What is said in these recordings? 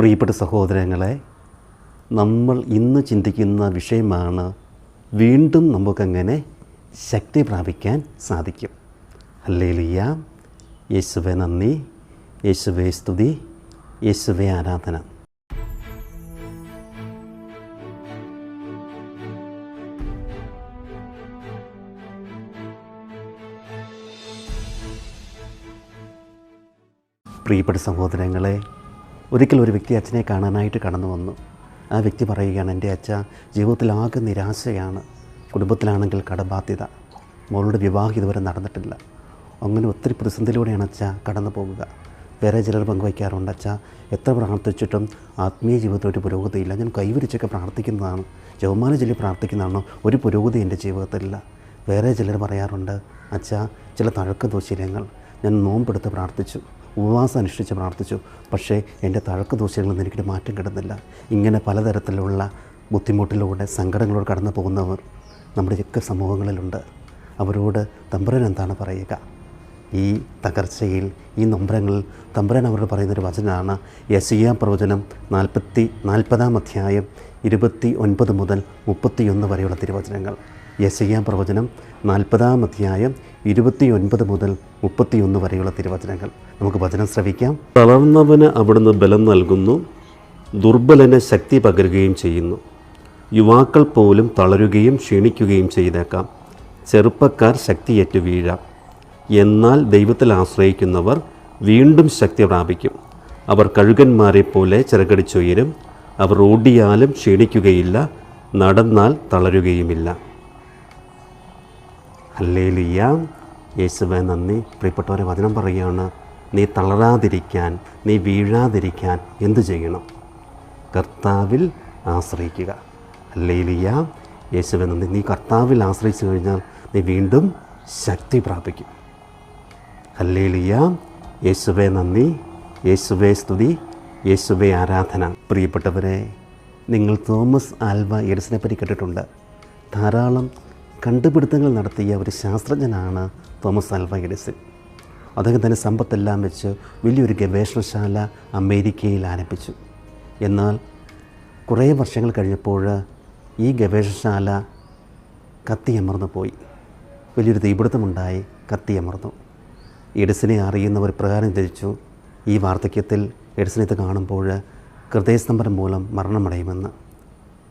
പ്രിയപ്പെട്ട സഹോദരങ്ങളെ നമ്മൾ ഇന്ന് ചിന്തിക്കുന്ന വിഷയമാണ് വീണ്ടും നമുക്കങ്ങനെ ശക്തി പ്രാപിക്കാൻ സാധിക്കും. അല്ലേലിയ യേശുവെ നന്ദി. യേശുവെ സ്തുതി. യേശുവെ ആരാധന. പ്രിയപ്പെട്ട സഹോദരങ്ങളെ ഒരിക്കൽ ഒരു വ്യക്തി അച്ഛനെ കാണാനായിട്ട് കടന്നു വന്നു. ആ വ്യക്തി പറയുകയാണ് എന്റെ അച്ഛ ജീവിതത്തിൽ ആകെ നിരാശയാണ്. കുടുംബത്തിലാണെങ്കിൽ കടബാധ്യത. മോളുടെ വിവാഹം ഇതുവരെ നടന്നിട്ടില്ല. അങ്ങനെ ഒത്തിരി പ്രതിസന്ധിയിലൂടെയാണ് അച്ഛ കടന്നു പോകുക. വേറെ ചിലർ പങ്കുവയ്ക്കാറുണ്ട്. അച്ഛ എത്ര പ്രാർത്ഥിച്ചിട്ടും ആത്മീയ ജീവിതത്തിൽ ഒരു പുരോഗതിയില്ല. ഞാൻ കൈവരിച്ചൊക്കെ പ്രാർത്ഥിക്കുന്നതാണ്. ജവമാന ചൊല്ലി പ്രാർത്ഥിക്കുന്നതാണോ? ഒരു പുരോഗതി എന്റെ ജീവിതത്തിലില്ല. വേറെ ചിലർ പറയാറുണ്ട് അച്ഛ ചില തഴക്ക ദൂശീലങ്ങൾ ഞാൻ നോമ്പെടുത്ത് പ്രാർത്ഥിച്ചു. ഉപവാസം അനുഷ്ഠിച്ച് പ്രാർത്ഥിച്ചു. പക്ഷേ എന്റെ തഴക്ക ദോഷങ്ങളൊന്നും എനിക്കൊരു മാറ്റം കിട്ടുന്നില്ല. ഇങ്ങനെ പലതരത്തിലുള്ള ബുദ്ധിമുട്ടിലൂടെ സങ്കടങ്ങളോട് കടന്നു പോകുന്നവർ നമ്മുടെയൊക്കെ സമൂഹങ്ങളിലുണ്ട്. അവരോട് തമ്പുരൻ എന്താണ് പറയുക? ഈ തകർച്ചയിൽ ഈ നൊമ്പരങ്ങളിൽ തമ്പുരൻ അവരോട് പറയുന്നൊരു വചനമാണ് യസിയ പ്രവചനം നാൽപ്പത്തി നാൽപ്പതാം അധ്യായം ഇരുപത്തി ഒൻപത് മുതൽ മുപ്പത്തിയൊന്ന് വരെയുള്ള തിരുവചനങ്ങൾ. യസിയ പ്രവചനം നാൽപ്പതാം അധ്യായം ഇരുപത്തി ഒൻപത് മുതൽ മുപ്പത്തിയൊന്ന് വരെയുള്ള തിരുവചനങ്ങൾ. നമുക്ക് വചനം ശ്രവിക്കാം. തളർന്നവന് അവിടുന്ന് ബലം നൽകുന്നു ദുർബലന് ശക്തി പകരുകയും ചെയ്യുന്നു. യുവാക്കൾ പോലും തളരുകയും ക്ഷീണിക്കുകയും ചെയ്തേക്കാം. ചെറുപ്പക്കാർ ശക്തിയേറ്റു വീഴാം. എന്നാൽ ദൈവത്തിൽ ആശ്രയിക്കുന്നവർ വീണ്ടും ശക്തി പ്രാപിക്കും. അവർ കഴുകന്മാരെ പോലെ ചിറകടിച്ചുയരും. അവർ ഓടിയാലും ക്ഷീണിക്കുകയില്ല നടന്നാൽ തളരുകയുമില്ല. ഹല്ലേലിയ യേശുവെ നന്ദി. പ്രിയപ്പെട്ടവരെ വചനം പറയുകയാണ് നീ തളരാതിരിക്കാൻ നീ വീഴാതിരിക്കാൻ എന്തു ചെയ്യണം? കർത്താവിൽ ആശ്രയിക്കുക. അല്ലേലിയ യേശുവെ നന്ദി. നീ കർത്താവിൽ ആശ്രയിച്ചു കഴിഞ്ഞാൽ നീ വീണ്ടും ശക്തി പ്രാപിക്കും. അല്ലേലിയ യേശുവെ നന്ദി. യേശുവെ സ്തുതി. യേശുവെ ആരാധന. പ്രിയപ്പെട്ടവരെ നിങ്ങൾ തോമസ് ആൽവ എഡിസിനെ പറ്റി കേട്ടിട്ടുണ്ട്. ധാരാളം കണ്ടുപിടുത്തങ്ങൾ നടത്തിയ ഒരു ശാസ്ത്രജ്ഞനാണ് തോമസ് ആൽവ എഡിസൺ. അദ്ദേഹം തന്നെ സമ്പത്തെല്ലാം വെച്ച് വലിയൊരു ഗവേഷണശാല അമേരിക്കയിൽ ആരംഭിച്ചു. എന്നാൽ കുറേ വർഷങ്ങൾ കഴിഞ്ഞപ്പോൾ ഈ ഗവേഷണശാല കത്തിയമർന്നു പോയി. വലിയൊരു തീപിടുത്തമുണ്ടായി കത്തിയമർന്നു. എഡിസിനെ അറിയുന്നവർ പ്രകാരം ധരിച്ചു ഈ വാർദ്ധക്യത്തിൽ എഡിസിനെ ഇത് കാണുമ്പോൾ ഹൃദയസ്തംഭനം മൂലം മരണമടയുമെന്ന്.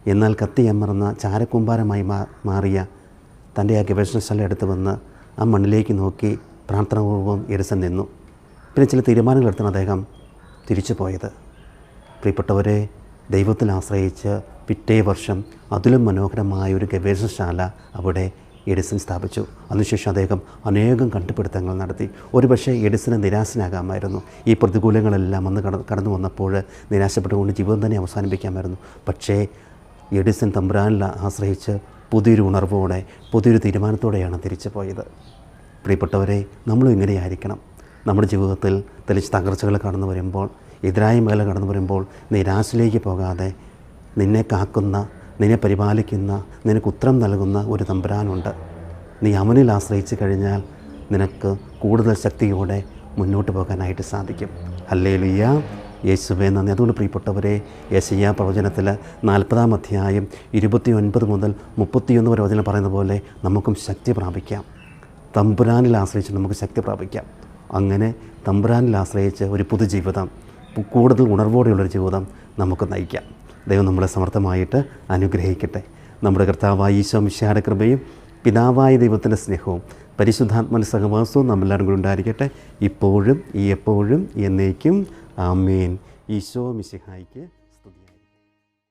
എന്നാൽ കത്തിയമർന്ന ചാരക്കൂമ്പാരമായി മാറിയ തന്റെ ആ ഗവേഷണശാല എടുത്ത് വന്ന് ആ മണ്ണിലേക്ക് നോക്കി പ്രാർത്ഥനാപൂർവം എരിസൻ നിന്നു. പിന്നെ ചില തീരുമാനങ്ങൾ എടുത്താണ് അദ്ദേഹം തിരിച്ചു പോയത്. പ്രിയപ്പെട്ടവരെ ദൈവത്തിൽ ആശ്രയിച്ച് പിറ്റേ വർഷം അതിലും മനോഹരമായ ഒരു ഗവേഷണശാല അവിടെ എഡിസൺ സ്ഥാപിച്ചു. അതിനുശേഷം അദ്ദേഹം അനേകം കണ്ടുപിടുത്തങ്ങൾ നടത്തി. ഒരുപക്ഷെ എഡിസന് നിരാശനാകാമായിരുന്നു. ഈ പ്രതികൂലങ്ങളെല്ലാം അന്ന് കട കടന്നു വന്നപ്പോൾ നിരാശപ്പെട്ടുകൊണ്ട് ജീവിതം തന്നെ അവസാനിപ്പിക്കാമായിരുന്നു. പക്ഷേ എഡിസൺ തമ്പുരാനിൽ ആശ്രയിച്ച് പുതിയൊരു ഉണർവോടെ പുതിയൊരു തീരുമാനത്തോടെയാണ് തിരിച്ചു പോയത്. പ്രിയപ്പെട്ടവരെ നമ്മളും ഇങ്ങനെയായിരിക്കണം. നമ്മുടെ ജീവിതത്തിൽ തെളിച്ച് തകർച്ചകൾ കടന്നു വരുമ്പോൾ എതിരായ മേഖല കടന്നു വരുമ്പോൾ നിരാശയിലേക്ക് പോകാതെ നിന്നെ കാക്കുന്ന നിന്നെ പരിപാലിക്കുന്ന നിനക്ക് ഉത്തരം നൽകുന്ന ഒരു തമ്പുരാനുണ്ട്. നീ അവനിൽ ആശ്രയിച്ച് കഴിഞ്ഞാൽ നിനക്ക് കൂടുതൽ ശക്തിയോടെ മുന്നോട്ട് പോകാനായിട്ട് സാധിക്കും. അല്ലേ ലുയ്യ യേശുവെ നന്ദി. അതുകൊണ്ട് പ്രിയപ്പെട്ടവരെ യേശയ്യ പ്രവചനത്തിൽ നാൽപ്പതാം അധ്യായം ഇരുപത്തി ഒൻപത് മുതൽ മുപ്പത്തിയൊന്ന് വരെ വചനം പറയുന്ന പോലെ നമുക്കും ശക്തി പ്രാപിക്കാം. തമ്പുരാനിൽ ആശ്രയിച്ച് നമുക്ക് ശക്തി പ്രാപിക്കാം. അങ്ങനെ തമ്പുരാനിൽ ആശ്രയിച്ച് ഒരു പുതുജീവിതം കൂടുതൽ ഉണർവോടെയുള്ളൊരു ജീവിതം നമുക്ക് നയിക്കാം. ദൈവം നമ്മളെ സമർത്ഥമായിട്ട് അനുഗ്രഹിക്കട്ടെ. നമ്മുടെ കർത്താവായ ഈശോ മിശായുടെ കൃപയും പിതാവായ ദൈവത്തിന്റെ സ്നേഹവും പരിശുദ്ധാത്മന സഹവാസവും നമ്മളെല്ലാവരും കൂടെ ഉണ്ടായിരിക്കട്ടെ. ഇപ്പോഴും ഈ എപ്പോഴും എന്നേക്കും ആമേൻ ഈശോ മിശിഹായിക്ക്